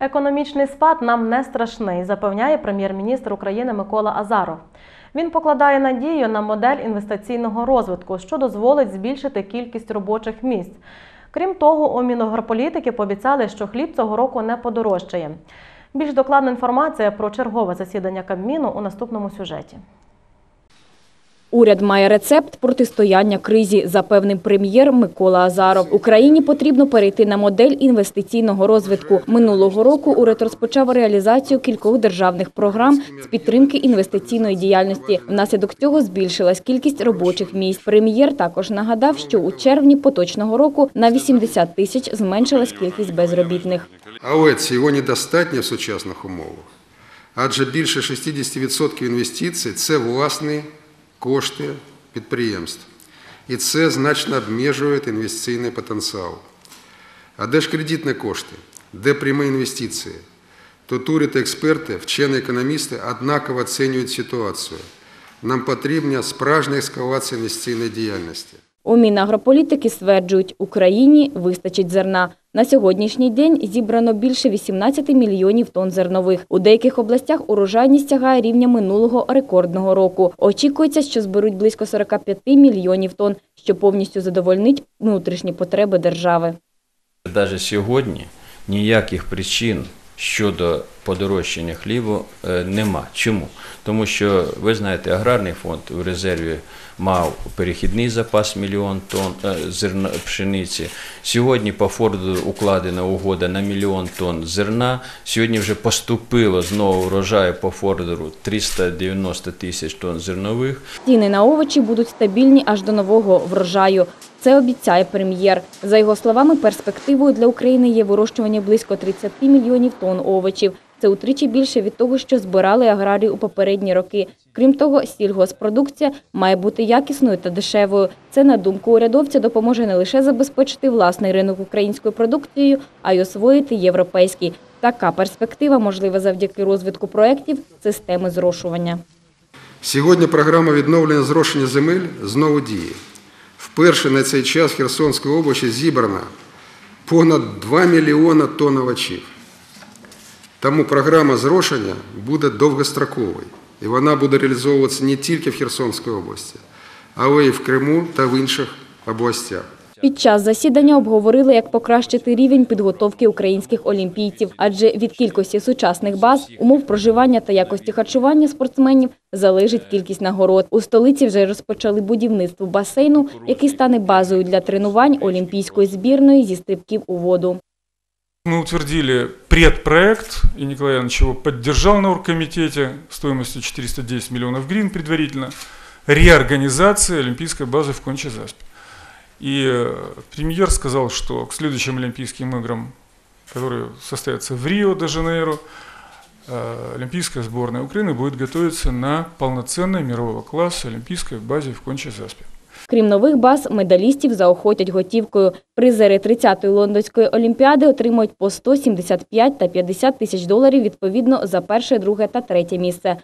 Економічний спад нам не страшний, запевняє прем'єр-міністр України Микола Азаров. Він покладає надію на модель інвестиційного розвитку, що дозволить збільшити кількість робочих місць. Крім того, у Мінагрополітики пообіцяли, що хліб цього року не подорожчає. Більш докладна інформація про чергове засідання Кабміну у наступному сюжеті. Уряд має рецепт протистояння кризі, запевнив прем'єр Микола Азаров. Україні потрібно перейти на модель інвестиційного розвитку. Минулого року уряд розпочав реалізацію кількох державних програм з підтримки інвестиційної діяльності. Внаслідок цього збільшилась кількість робочих місць. Прем'єр також нагадав, що у червні поточного року на 80 тисяч зменшилась кількість безробітних. Але цього недостатньо в сучасних умовах, адже більше 60% інвестицій – це власні кошти підприємств. І це значно обмежує інвестиційний потенціал. А де ж кредитні кошти? Де прямі інвестиції? Тут уряд експерти, вчені економісти однаково оцінюють ситуацію. Нам потрібна справжня ескалація інвестиційної діяльності. У Мінагрополітики стверджують, Україні вистачить зерна. На сьогоднішній день зібрано більше 18 мільйонів тонн зернових. У деяких областях урожайність сягає рівня минулого рекордного року. Очікується, що зберуть близько 45 мільйонів тонн, що повністю задовольнить внутрішні потреби держави. Навіть сьогодні ніяких причин щодо подорожчання хлібу е, нема. Чому? Тому що ви знаєте, аграрний фонд в резерві мав перехідний запас мільйон тонн е, зерна пшениці. Сьогодні по Форду укладена угода на мільйон тонн зерна. Сьогодні вже поступило знову врожаю по Фордеру 390 тисяч тонн зернових. Ціни на овочі будуть стабільні аж до нового врожаю. Це обіцяє прем'єр. За його словами, перспективою для України є вирощування близько 30 мільйонів тонн овочів. Це утричі більше від того, що збирали аграрії у попередні роки. Крім того, сільгоспродукція має бути якісною та дешевою. Це, на думку урядовця, допоможе не лише забезпечити власний ринок українською продукцією, а й освоїти європейський. Така перспектива можлива завдяки розвитку проєктів системи зрошування. Сьогодні програма відновлення зрошення земель знову діє. Вперше на цей час в Херсонській області зібрано понад 2 мільйона тонн овочів. Тому програма зрошення буде довгостроковою, і вона буде реалізовуватися не тільки в Херсонській області, але й в Криму та в інших областях. Під час засідання обговорили, як покращити рівень підготовки українських олімпійців, адже від кількості сучасних баз, умов проживання та якості харчування спортсменів залежить кількість нагород. У столиці вже розпочали будівництво басейну, який стане базою для тренувань олімпійської збірної зі стрибків у воду. Мы утвердили предпроект, и Николай Иванович его поддержал на оргкомитете стоимостью 410 миллионов гривен предварительно, реорганизации олимпийской базы в Конче-Заспе. И э, премьер сказал, что к следующим Олимпийским играм, которые состоятся в Рио-де-Жанейро, э, Олимпийская сборная Украины будет готовиться на полноценной мирового класса олимпийской базе в Конче-Заспе. Крім нових баз, медалістів заохотять готівкою. Призери 30-ї лондонської олімпіади отримують по 175 та 50 тисяч доларів відповідно за перше, друге та третє місце.